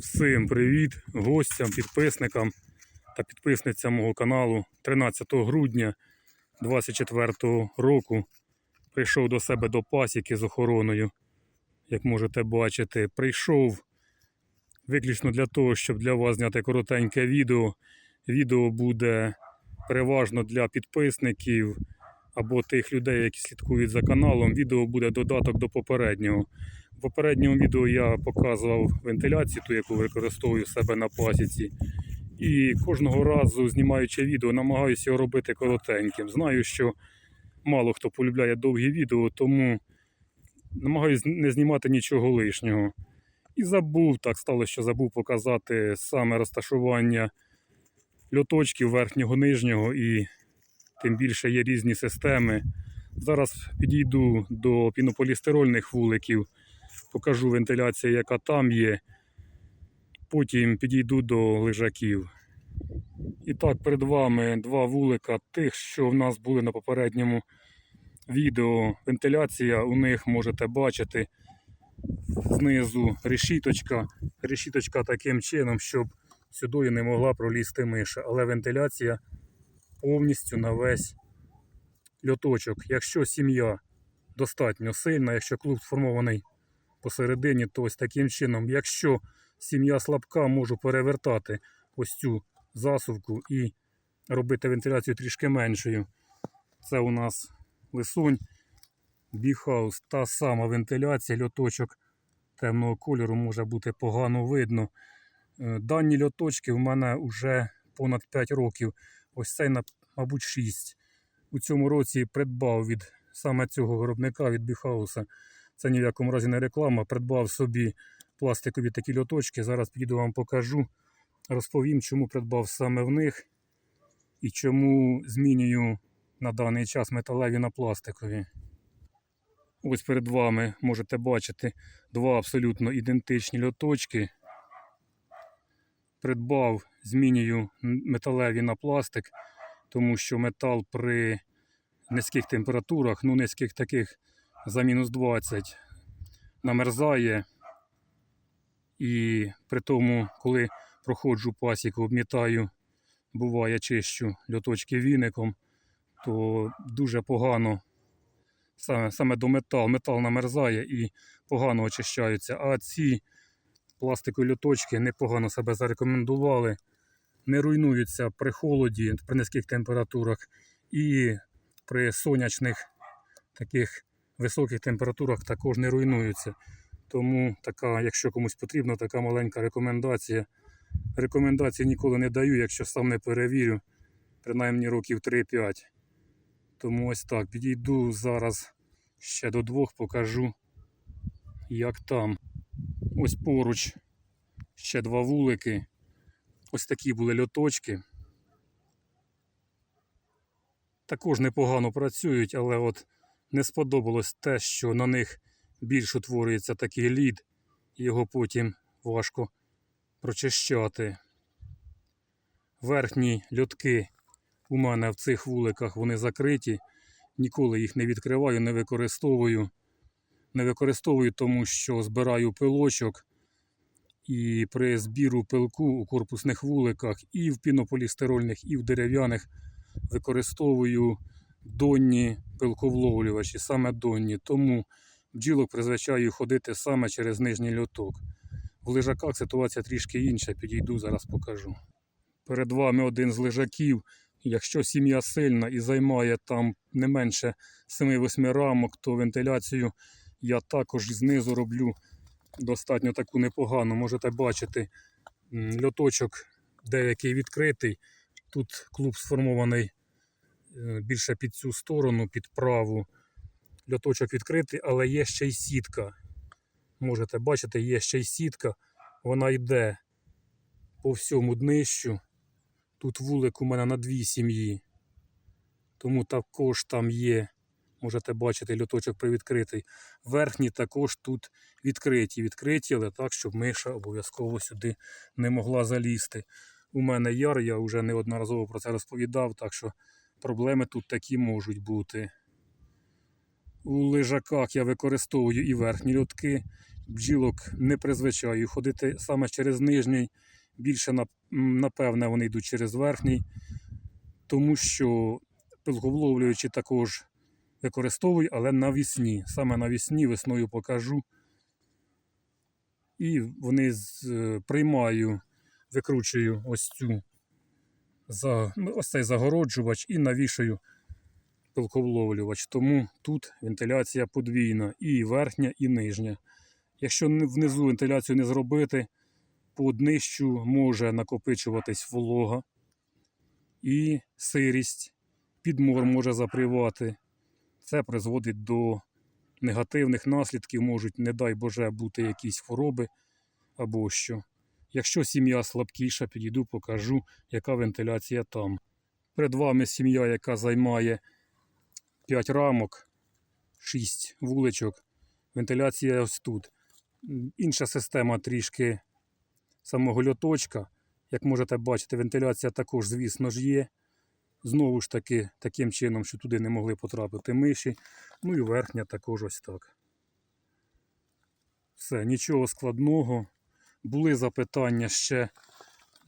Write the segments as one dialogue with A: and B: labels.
A: Всім привіт гостям, підписникам та підписницям мого каналу. 13 грудня 24 року прийшов до себе до пасіки з охороною. Як можете бачити, прийшов виключно для того, щоб для вас зняти коротеньке відео. Відео буде переважно для підписників або тих людей, які слідкують за каналом. Відео буде додаток до попереднього. В попередньому відео я показував вентиляцію, ту, яку використовую себе на пасіці. І кожного разу, знімаючи відео, намагаюся його робити коротеньким. Знаю, що мало хто полюбляє довгі відео, тому намагаюся не знімати нічого лишнього. І забув, так сталося, що забув показати саме розташування льоточків верхнього нижнього і тим більше є різні системи. Зараз підійду до пінополістирольних вуликів, покажу вентиляцію, яка там є. Потім підійду до лежаків. І так, перед вами два вулика тих, що в нас були на попередньому відео. Вентиляція у них можете бачити знизу решіточка. Решіточка таким чином, щоб сюди не могла пролізти миша. Але вентиляція повністю на весь льоточок. Якщо сім'я достатньо сильна, якщо клуб сформований посередині, то ось таким чином, якщо сім'я слабка, можу перевертати ось цю засувку і робити вентиляцію трішки меншою. Це у нас лисунь, біхаус, та сама вентиляція, льоточок темного кольору може бути погано видно. Е, Дані льоточки в мене вже понад 5 років. Ось цей, мабуть, 6. У цьому році придбав від саме цього виробника від Біхауса. Це ні в якому разі не реклама. Придбав собі пластикові такі льоточки. Зараз підійду вам покажу. Розповім, чому придбав саме в них і чому змінюю на даний час металеві на пластикові. Ось перед вами можете бачити два абсолютно ідентичні льоточки. Придбав, змінюю металеві на пластик, тому що метал при низьких температурах, ну низьких таких за мінус 20, намерзає. І при тому, коли проходжу пасіку, обмітаю, буває чищу льоточки віником, то дуже погано саме, саме до метал. Метал намерзає і погано очищаються. А ці пластикові льоточки непогано себе зарекомендували, не руйнуються при холоді, при низьких температурах і при сонячних таких високих температурах також не руйнуються. Тому така, якщо комусь потрібна, така маленька рекомендація. Рекомендації ніколи не даю, якщо сам не перевірю, принаймні років 3-5. Тому ось так, підійду зараз ще до двох, покажу, як там. Ось поруч ще два вулики. Ось такі були льоточки. Також непогано працюють, але от не сподобалось те, що на них більш утворюється такий лід, і його потім важко прочищати. Верхні льотки у мене в цих вуликах вони закриті. Ніколи їх не відкриваю, не використовую. Не використовую, тому що збираю пилочок. І при збіру пилку у корпусних вуликах, і в пінополістирольних, і в дерев'яних використовую донні пилковловлювачі, саме донні. Тому бджілок призвичаю ходити саме через нижній льоток. В лежаках ситуація трішки інша, підійду, зараз покажу. Перед вами один з лежаків. Якщо сім'я сильна і займає там не менше 7-8 рамок, то вентиляцію я також знизу роблю достатньо таку непогану. Можете бачити, льоточок деякий відкритий. Тут клуб сформований більше під цю сторону, під праву. Льоточок відкритий, але є ще й сітка. Можете бачити, є ще й сітка. Вона йде по всьому днищу. Тут вулик у мене на дві сім'ї. Тому також там є, можете бачити, льоточок привідкритий. Верхні також тут відкриті. Відкриті, але так, щоб миша обов'язково сюди не могла залізти. У мене яр, я вже неодноразово про це розповідав, так що проблеми тут такі можуть бути. У лежаках я використовую і верхні льотки. бджілок не призвичаю ходити саме через нижній, більше напевне вони йдуть через верхній, тому що пилковловлюючі також використовую, але навісні. Саме навісні весною покажу. І вони е, приймаю, викручую ось цю за, ну, ось цей загороджувач і навішаю пилковловлювач. Тому тут вентиляція подвійна, і верхня, і нижня. Якщо внизу вентиляцію не зробити, по днищу може накопичуватись волога і сирість, підмор може запривати. Це призводить до негативних наслідків, можуть, не дай Боже, бути якісь хвороби або що. Якщо сім'я слабкіша, підійду, покажу, яка вентиляція там. Перед вами сім'я, яка займає 5 рамок, 6 вуличок. Вентиляція ось тут. Інша система трішки самого льоточка. Як можете бачити, вентиляція також, звісно ж, є. Знову ж таки, таким чином, що туди не могли потрапити миші. Ну і верхня також ось так. Все, нічого складного. Були запитання ще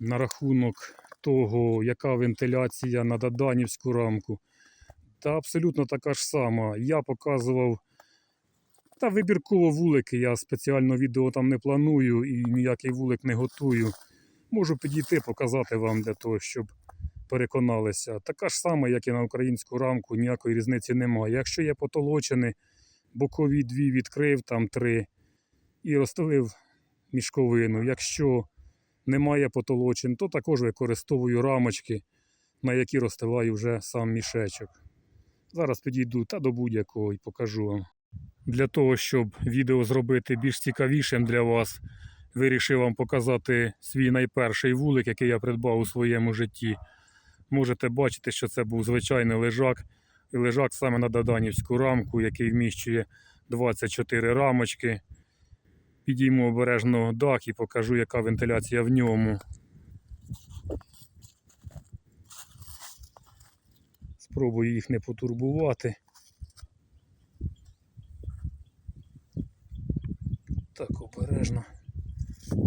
A: на рахунок того, яка вентиляція на Даданівську рамку. Та абсолютно така ж сама. Я показував та вибірково вулики. Я спеціально відео там не планую і ніякий вулик не готую. Можу підійти, показати вам для того, щоб переконалися. Така ж сама, як і на українську рамку, ніякої різниці немає. Якщо є потолочини, бокові дві відкрив, там три, і розстелив мішковину. Якщо немає потолочин, то також використовую рамочки, на які розстилаю вже сам мішечок. Зараз підійду та до будь-якого і покажу вам. Для того, щоб відео зробити більш цікавішим для вас, вирішив вам показати свій найперший вулик, який я придбав у своєму житті. Можете бачити, що це був звичайний лежак. І лежак саме на Даданівську рамку, який вміщує 24 рамочки. Підійму обережно дах і покажу, яка вентиляція в ньому. Спробую їх не потурбувати. Так, обережно.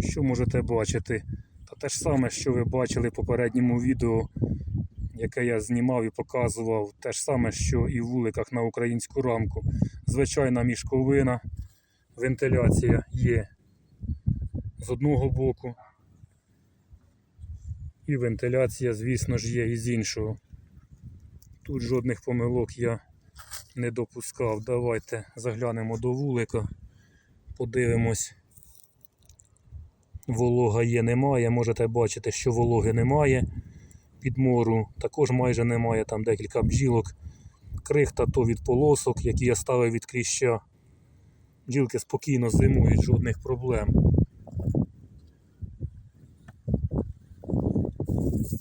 A: Що можете бачити? Та те ж саме, що ви бачили в попередньому відео, яке я знімав і показував, те ж саме, що і в вуликах на українську рамку. Звичайна мішковина, вентиляція є з одного боку. І вентиляція, звісно ж, є і з іншого. Тут жодних помилок я не допускав. Давайте заглянемо до вулика, подивимось. Волога є, немає. Можете бачити, що вологи немає. Підмору також майже немає, там декілька бджілок. Крихта то від полосок, які я ставив від кліща. Бджілки спокійно зимують, жодних проблем.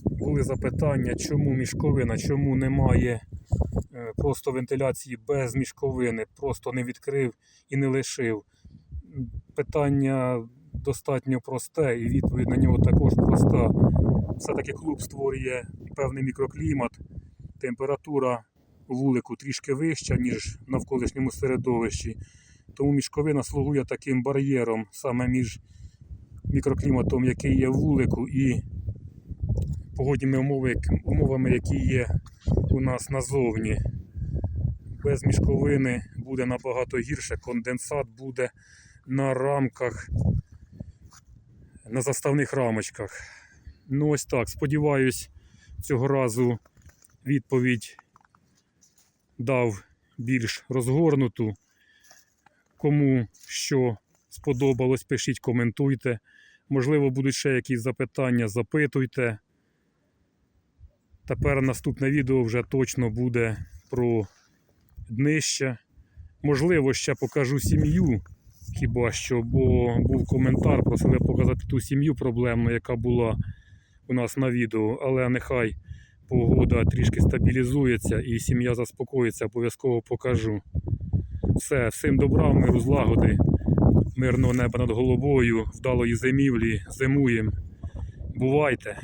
A: Були запитання, чому мішковина, чому немає е, просто вентиляції без мішковини, просто не відкрив і не лишив. Питання достатньо просте, і відповідь на нього також проста. Все-таки клуб створює певний мікроклімат, температура вулику трішки вища, ніж в навколишньому середовищі. Тому мішковина слугує таким бар'єром саме між мікрокліматом, який є в вулику, і погодніми умовами, які є у нас назовні. Без мішковини буде набагато гірше, конденсат буде на рамках, на заставних рамочках. Ну ось так. Сподіваюсь, цього разу відповідь дав більш розгорнуту. Кому що сподобалось, пишіть, коментуйте. Можливо, будуть ще якісь запитання, запитуйте. Тепер наступне відео вже точно буде про днище. Можливо, ще покажу сім'ю. Хіба що, бо був коментар, просили показати ту сім'ю проблемну, яка була у нас на відео, але нехай погода трішки стабілізується і сім'я заспокоїться, обов'язково покажу. Все, всім добра, миру злагоди, мирного неба над головою, вдалої зимівлі, зимуємо. Бувайте!